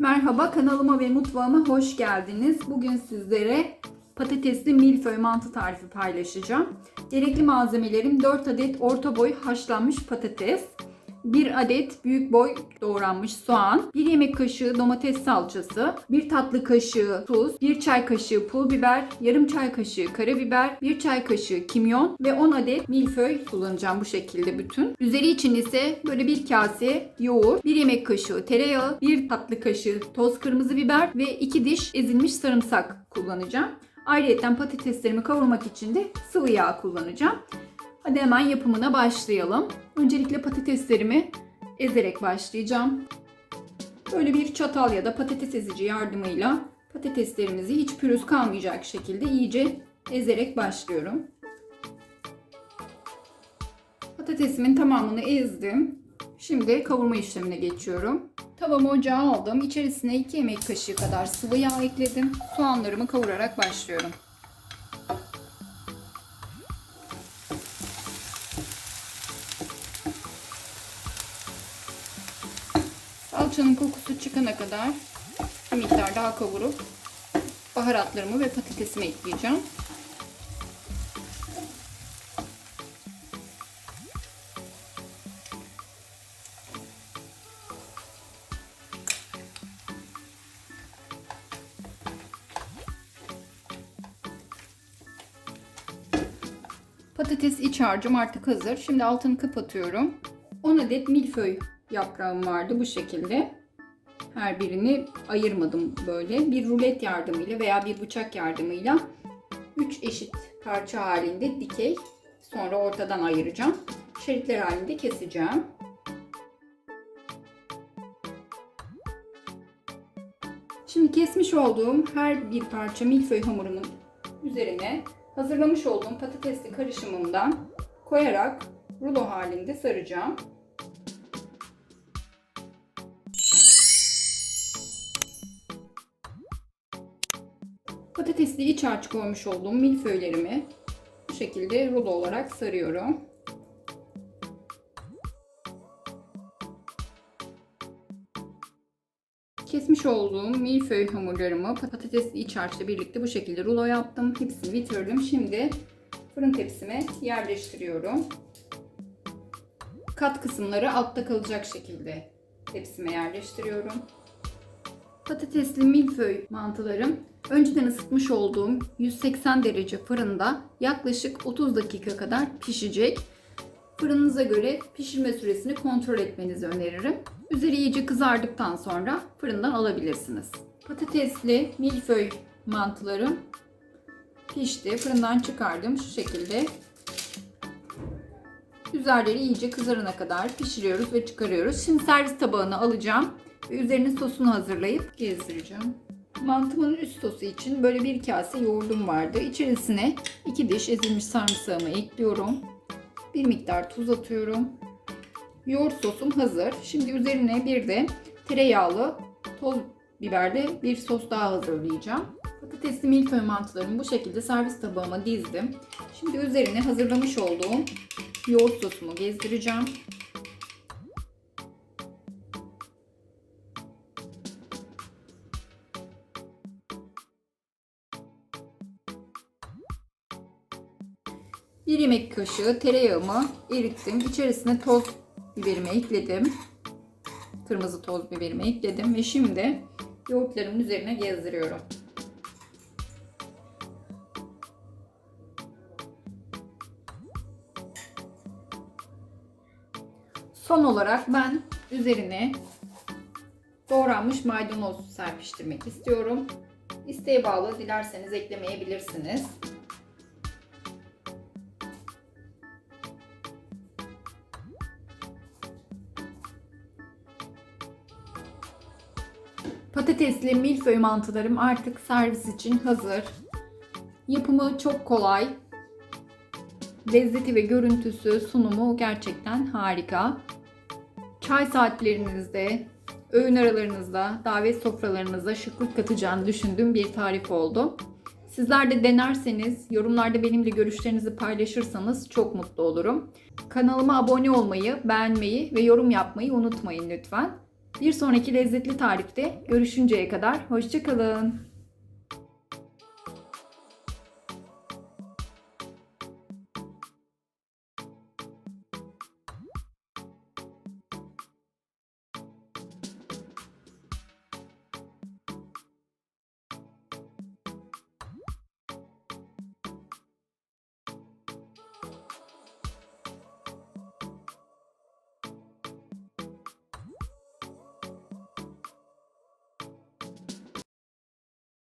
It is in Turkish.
Merhaba kanalıma ve mutfağıma hoş geldiniz. Bugün sizlere patatesli milföy mantı tarifi paylaşacağım. Gerekli malzemelerim 4 adet orta boy haşlanmış patates, 1 adet büyük boy doğranmış soğan, 1 yemek kaşığı domates salçası, 1 tatlı kaşığı tuz, 1 çay kaşığı pul biber, yarım çay kaşığı karabiber, 1 çay kaşığı kimyon ve 10 adet milföy kullanacağım bu şekilde bütün. Üzeri için ise böyle bir kase yoğurt, 1 yemek kaşığı tereyağı, 1 tatlı kaşığı toz kırmızı biber ve 2 diş ezilmiş sarımsak kullanacağım. Ayrıca patateslerimi kavurmak için de sıvı yağ kullanacağım. Hadi hemen yapımına başlayalım. Öncelikle patateslerimi ezerek başlayacağım. Böyle bir çatal ya da patates ezici yardımıyla patateslerimizi hiç pürüz kalmayacak şekilde iyice ezerek başlıyorum. Patatesimin tamamını ezdim. Şimdi kavurma işlemine geçiyorum. Tavamı ocağa aldım. İçerisine 2 yemek kaşığı kadar sıvı yağ ekledim. Soğanlarımı kavurarak başlıyorum. Salçanın kokusu çıkana kadar bir miktar daha kavurup baharatlarımı ve patatesimi ekleyeceğim. Patates iç harcım artık hazır. Şimdi altını kapatıyorum. 10 adet milföy yaprağım vardı bu şekilde. Her birini ayırmadım böyle. Bir rulet yardımıyla veya bir bıçak yardımıyla 3 eşit parça halinde dikey sonra ortadan ayıracağım. Şeritler halinde keseceğim. Şimdi kesmiş olduğum her bir parça milföy hamurumun üzerine hazırlamış olduğum patatesli karışımımdan koyarak rulo halinde saracağım. Patatesli iç harç koymuş olduğum milföylerimi bu şekilde rulo olarak sarıyorum. Kesmiş olduğum milföy hamurlarımı patatesli iç harçla birlikte bu şekilde rulo yaptım. Hepsini bitirdim. Şimdi fırın tepsime yerleştiriyorum. Kat kısımları altta kalacak şekilde tepsime yerleştiriyorum. Patatesli milföy mantılarım önceden ısıtmış olduğum 180 derece fırında yaklaşık 30 dakika kadar pişecek. Fırınınıza göre pişirme süresini kontrol etmenizi öneririm. Üzeri iyice kızardıktan sonra fırından alabilirsiniz. Patatesli milföy mantılarım pişti. Fırından çıkardım şu şekilde. Üzerleri iyice kızarana kadar pişiriyoruz ve çıkarıyoruz. Şimdi servis tabağına alacağım ve üzerine sosunu hazırlayıp gezdireceğim. Mantımın üst sosu için böyle bir kase yoğurdum vardı. İçerisine 2 diş ezilmiş sarımsağımı ekliyorum. Bir miktar tuz atıyorum. Yoğurt sosum hazır. Şimdi üzerine bir de tereyağlı toz biberli bir sos daha hazırlayacağım. Patatesli milföy mantılarımı bu şekilde servis tabağıma dizdim. Şimdi üzerine hazırlamış olduğum yoğurt sosumu gezdireceğim. Bir yemek kaşığı tereyağımı erittim. İçerisine toz biberimi ekledim. Kırmızı toz biberimi ekledim ve şimdi yoğurtlarımın üzerine gezdiriyorum. Son olarak ben üzerine doğranmış maydanoz serpiştirmek istiyorum. İsteğe bağlı dilerseniz eklemeyebilirsiniz. Patatesli milföy mantılarım artık servis için hazır. Yapımı çok kolay. Lezzeti ve görüntüsü, sunumu gerçekten harika. Çay saatlerinizde, öğün aralarınızda, davet sofralarınıza şıklık katacağını düşündüğüm bir tarif oldu. Sizler de denerseniz, yorumlarda benimle görüşlerinizi paylaşırsanız çok mutlu olurum. Kanalıma abone olmayı, beğenmeyi ve yorum yapmayı unutmayın lütfen. Bir sonraki lezzetli tarifte görüşünceye kadar hoşçakalın.